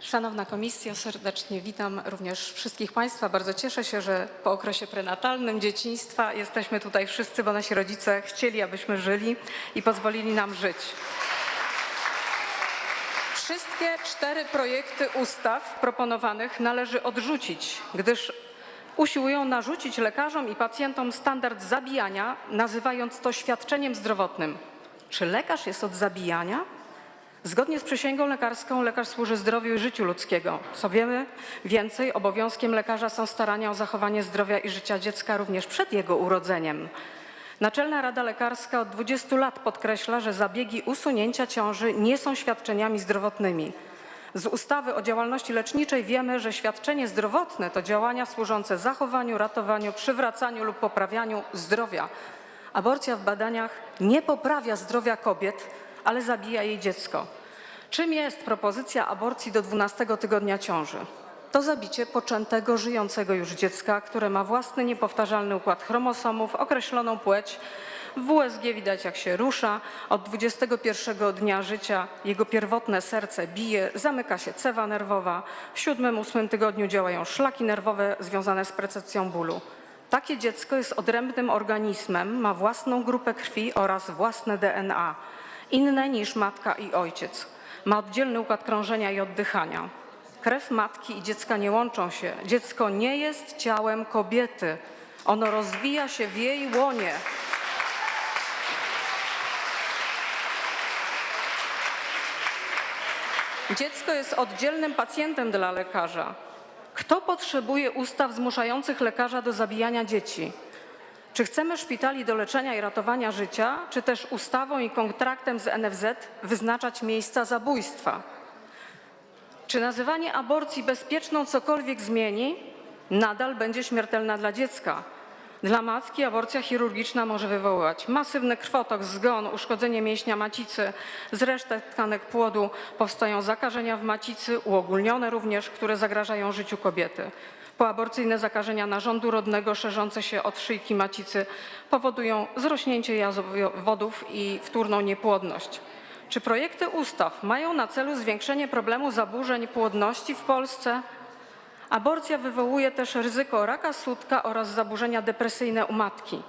Szanowna Komisjo, serdecznie witam również wszystkich Państwa. Bardzo cieszę się, że po okresie prenatalnym dzieciństwa jesteśmy tutaj wszyscy, bo nasi rodzice chcieli, abyśmy żyli i pozwolili nam żyć. Wszystkie cztery projekty ustaw proponowanych należy odrzucić, gdyż usiłują narzucić lekarzom i pacjentom standard zabijania, nazywając to świadczeniem zdrowotnym. Czy lekarz jest od zabijania? Zgodnie z przysięgą lekarską lekarz służy zdrowiu i życiu ludzkiego. Co wiemy więcej, obowiązkiem lekarza są starania o zachowanie zdrowia i życia dziecka również przed jego urodzeniem. Naczelna Rada Lekarska od 20 lat podkreśla, że zabiegi usunięcia ciąży nie są świadczeniami zdrowotnymi. Z ustawy o działalności leczniczej wiemy, że świadczenie zdrowotne to działania służące zachowaniu, ratowaniu, przywracaniu lub poprawianiu zdrowia. Aborcja w badaniach nie poprawia zdrowia kobiet, ale zabija jej dziecko. Czym jest propozycja aborcji do 12 tygodnia ciąży? To zabicie poczętego, żyjącego już dziecka, które ma własny niepowtarzalny układ chromosomów, określoną płeć. W WSG widać, jak się rusza. Od 21 dnia życia jego pierwotne serce bije, zamyka się cewa nerwowa. W siódmym, ósmym tygodniu działają szlaki nerwowe związane z percepcją bólu. Takie dziecko jest odrębnym organizmem, ma własną grupę krwi oraz własne DNA, inne niż matka i ojciec. Ma oddzielny układ krążenia i oddychania. Krew matki i dziecka nie łączą się. Dziecko nie jest ciałem kobiety. Ono rozwija się w jej łonie. Dziecko jest oddzielnym pacjentem dla lekarza. Kto potrzebuje ustaw zmuszających lekarza do zabijania dzieci? Czy chcemy szpitali do leczenia i ratowania życia, czy też ustawą i kontraktem z NFZ wyznaczać miejsca zabójstwa? Czy nazywanie aborcji bezpieczną cokolwiek zmieni? Nadal będzie śmiertelna dla dziecka. Dla matki aborcja chirurgiczna może wywołać masywny krwotok, zgon, uszkodzenie mięśnia macicy, z resztek tkanek płodu powstają zakażenia w macicy, uogólnione również, które zagrażają życiu kobiety. Poaborcyjne zakażenia narządu rodnego szerzące się od szyjki macicy powodują zrośnięcie jazowodów i wtórną niepłodność. Czy projekty ustaw mają na celu zwiększenie problemu zaburzeń płodności w Polsce? Aborcja wywołuje też ryzyko raka sutka oraz zaburzenia depresyjne u matki.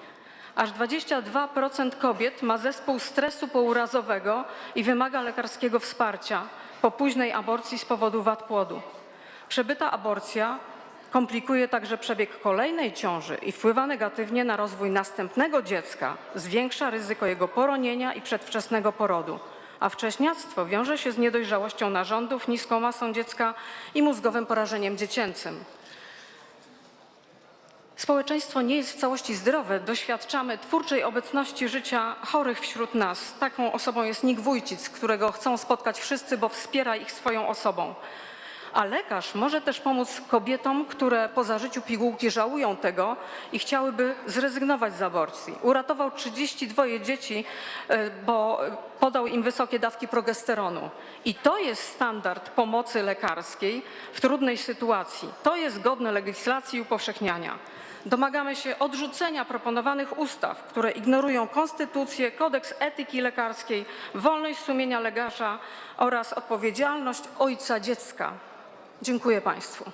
Aż 22% kobiet ma zespół stresu pourazowego i wymaga lekarskiego wsparcia po późnej aborcji z powodu wad płodu. Przebyta aborcja komplikuje także przebieg kolejnej ciąży i wpływa negatywnie na rozwój następnego dziecka, zwiększa ryzyko jego poronienia i przedwczesnego porodu. A wcześniactwo wiąże się z niedojrzałością narządów, niską masą dziecka i mózgowym porażeniem dziecięcym. Społeczeństwo nie jest w całości zdrowe. Doświadczamy twórczej obecności życia chorych wśród nas. Taką osobą jest Nik Wójcic, którego chcą spotkać wszyscy, bo wspiera ich swoją osobą. A lekarz może też pomóc kobietom, które po zażyciu pigułki żałują tego i chciałyby zrezygnować z aborcji. Uratował 32 dzieci, e, bo podał im wysokie dawki progesteronu. I to jest standard pomocy lekarskiej w trudnej sytuacji. To jest godne legislacji i upowszechniania. Domagamy się odrzucenia proponowanych ustaw, które ignorują konstytucję, kodeks etyki lekarskiej, wolność sumienia lekarza oraz odpowiedzialność ojca dziecka. Dziękuję Państwu.